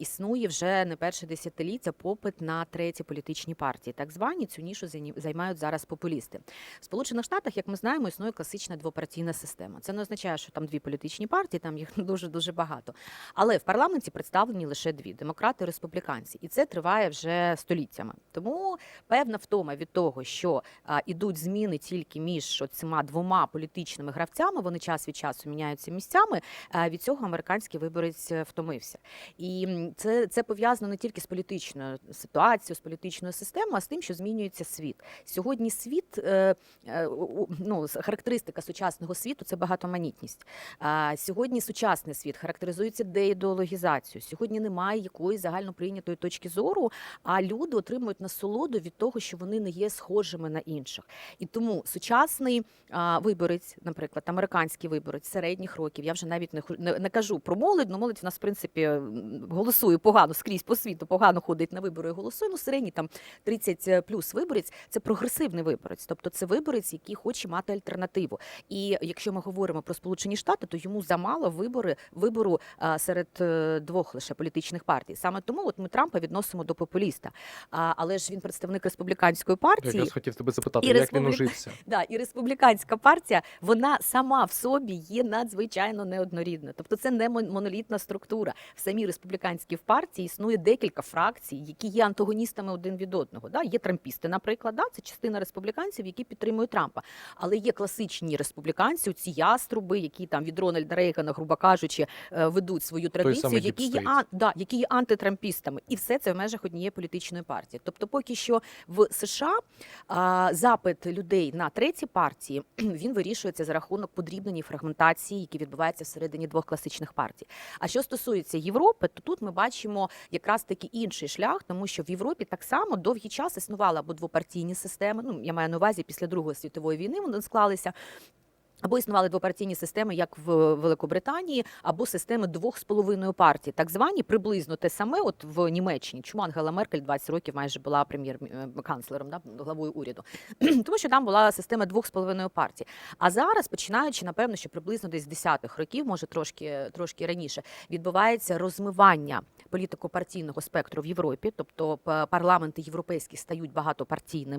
Існує вже не перше десятиліття попит на треті політичні партії. Так звані цю нішу займають зараз популісти. В Сполучених Штатах, як ми знаємо, існує класична двопартійна система. Це не означає, що там дві політичні партії, там їх дуже дуже багато. Але в парламенті представлені лише дві демократи і республіканці, і це триває вже століттями. Тому певна втома від того, що а, ідуть зміни тільки між цими двома політичними гравцями, вони час від часу міняються місцями. а, Від цього американський виборець е, втомився. І це, це пов'язано не тільки з політичною ситуацією, з політичною системою, а з тим, що змінюється світ. Сьогодні світ, е, е, ну, характеристика сучасного світу це багатоманітність. Сьогодні сучасний світ характеризується деідеологізацією. Сьогодні немає якоїсь загальноприйнятої точки зору, а люди отримують насолоду від того, що вони не є схожими на інших. І тому сучасний виборець, наприклад, американський виборець середніх років, я вже навіть не, не, не кажу про молодь, ну молодь у нас, в принципі, м, голосує погано скрізь по світу, погано ходить на вибори і голосує. Ну, середній там 30 плюс виборець це прогресивний виборець, тобто це виборець, який хоче мати альтернативу. І якщо ми говоримо про Сполучені Штати, то йому замало вибори вибору а, серед е, двох лише політичних партій. Саме тому от ми Трампа відносимо до популіста. А, але ж він представник республіканської партії. Якраз хотів тебе запитати, І як він ужився. Да, і республіканська партія вона сама в собі є надзвичайно неоднорідна. Тобто це не мон- монолітна структура. В самій республіканській партії існує декілька фракцій, які є антагоністами один від одного. Да? Є трампісти, наприклад, да? це частина республіканців, які підтримують Трампа. Але є класичні республіканці, ці яструби, які там від Рональда Рейгана, грубо кажучи, е, ведуть свою традицію, які є, ан- да, які є антитрампістами. І все це в межах однієї політичної партії. Тобто, поки що в США а, запит людей на треті партії він вирішується за рахунок подрібнення і фрагментації, які відбуваються всередині двох класичних партій. А що стосується Європи, то тут ми бачимо якраз таки інший шлях, тому що в Європі так само довгий час існували або двопартійні системи. Ну я маю на увазі після Другої світової війни вони склалися. Або існували двопартійні системи, як в Великобританії, або системи двох з половиною партій, так звані приблизно те саме, от в Німеччині. Чому Ангела Меркель 20 років майже була прем'єр-канцлером, да, главою уряду, тому що там була система двох з половиною партій. А зараз, починаючи, напевно, що приблизно десь 10-х років, може трошки трошки раніше, відбувається розмивання політико-партійного спектру в Європі, тобто парламенти європейські стають багатопартійними.